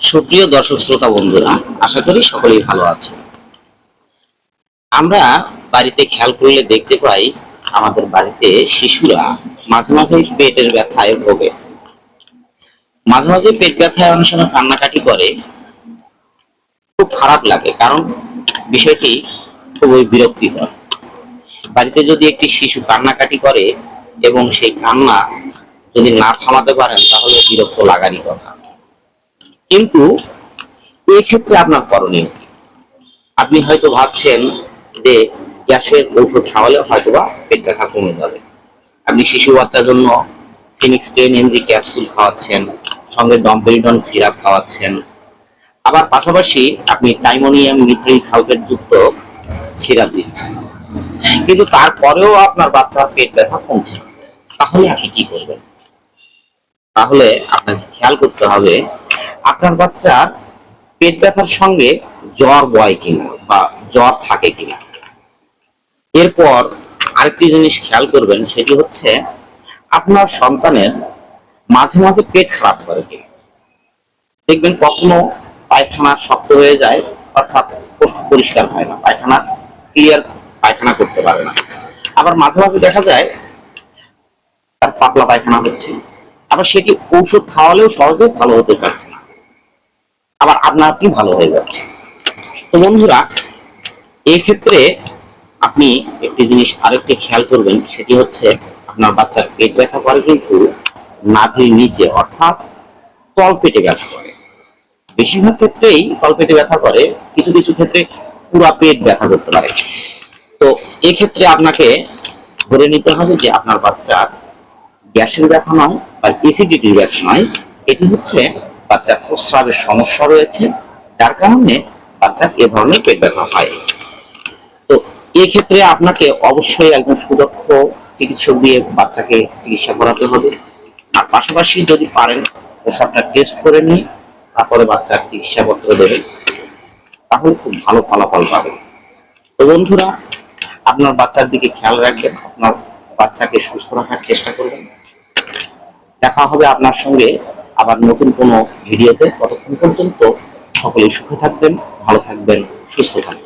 সুপ্রিয় দর্শক শ্রোতা বন্ধুরা, আশা করি সকলেই ভালো আছেন। আমরা বাড়িতে খেয়াল করলে দেখতে পাই, আমাদের বাড়িতে শিশুরা মাঝে মাঝে পেটের ব্যথায় ভোগে। মাঝে মাঝে পেট ব্যথায় অনেক সময় কান্নাকাটি করে। খুব খারাপ লাগে, কারণ বিষয়টি খুবই বিরক্তিকর। বাড়িতে যদি একটি শিশু কান্নাকাটি করে এবং সেই কান্না যদি না থামাতে পারেন, তাহলে বিরক্ত লাগারই কথা। কিন্তু এক্ষেত্রে আপনার করণীয়? আপনি হয়তো ভাবছেন যে গ্যাসের ঔষধ খাওয়ালে হয়তো বা পেট ব্যথা কমে যাবে। আপনি শিশু বাচ্চার জন্য ফিনিক্স টেন এমজি ক্যাপসুল খাওয়াচ্ছেন, সঙ্গে ডম্পেরিডন সিরাপ খাওয়াচ্ছেন। আবার পাশাপাশি আপনি টাইমোনিয়াম মিথাইল সালফেট যুক্ত সিরাপ দিচ্ছেন। কিন্তু তারপরেও আপনার বাচ্চার পেট ব্যথা কমছে তাহলে আপনি কি করবেন? তাহলে আপনাকে খেয়াল করতে হবে আপনার বাচ্চার পেট ব্যথার সঙ্গে জ্বর বয় কিনা বা জ্বর থাকে কিনা? এরপর আরেকটি জিনিস খেয়াল করবেন, সেটি হচ্ছে আপনার সন্তানের মাঝে মাঝে পেট খারাপ করে কিনা। দেখবেন কখনো পায়খানা শক্ত হয়ে যায়, অর্থাৎ কোষ্ঠ পরিষ্কার হয় না, পায়খানা ক্লিয়ার পায়খানা করতে পারে না। আবার মাঝে মাঝে দেখা যায় তার পাতলা পায়খানা হচ্ছে। আবার সেটি ঔষধ খাওয়ালেও সহজে ভালো হতে চাচ্ছে আবার আপনা আপনি ভালো হয়ে যাচ্ছে? তো বন্ধুরা, এক্ষেত্রে আপনি একটি জিনিস আরেকটি খেয়াল করবেন, সেটি হচ্ছে আপনার বাচ্চার পেট ব্যথা করে কিন্তু নাভির নিচে, অর্থাৎ তল পেটে ব্যথা করে। বেশিরভাগ ক্ষেত্রেই তলপেটে ব্যথা করে, কিছু কিছু ক্ষেত্রে পুরা পেট ব্যথা করতে পারে। তো এক্ষেত্রে আপনাকে ধরে নিতে হবে যে আপনার বাচ্চার গ্যাসের ব্যথা নয় বা এসিডিটির ব্যথা নয়, এটি হচ্ছে বাচ্চার প্রস্রাবের সমস্যা রয়েছে, যার কারণে বাচ্চার এ ধরনের পেট ব্যথা হয়। তো এক্ষেত্রে আপনাকে অবশ্যই একজন সুদক্ষ চিকিৎসক দিয়ে বাচ্চাকে চিকিৎসা করাতে হবে। আর পাশাপাশি যদি পারেন, প্রস্রাবটা টেস্ট করে নিয়ে তারপরে বাচ্চার চিকিৎসাপত্র দেবেন, তাহলে খুব ভালো ফলাফল পাবেন। তো বন্ধুরা, আপনার বাচ্চার দিকে খেয়াল রাখবেন, আপনার বাচ্চাকে সুস্থ রাখার চেষ্টা করবেন। দেখা হবে আপনার সঙ্গে আবার নতুন কোনো ভিডিওতে ততক্ষণ পর্যন্ত সকলেই সুখে থাকবেন ভালো থাকবেন সুস্থ থাকবেন।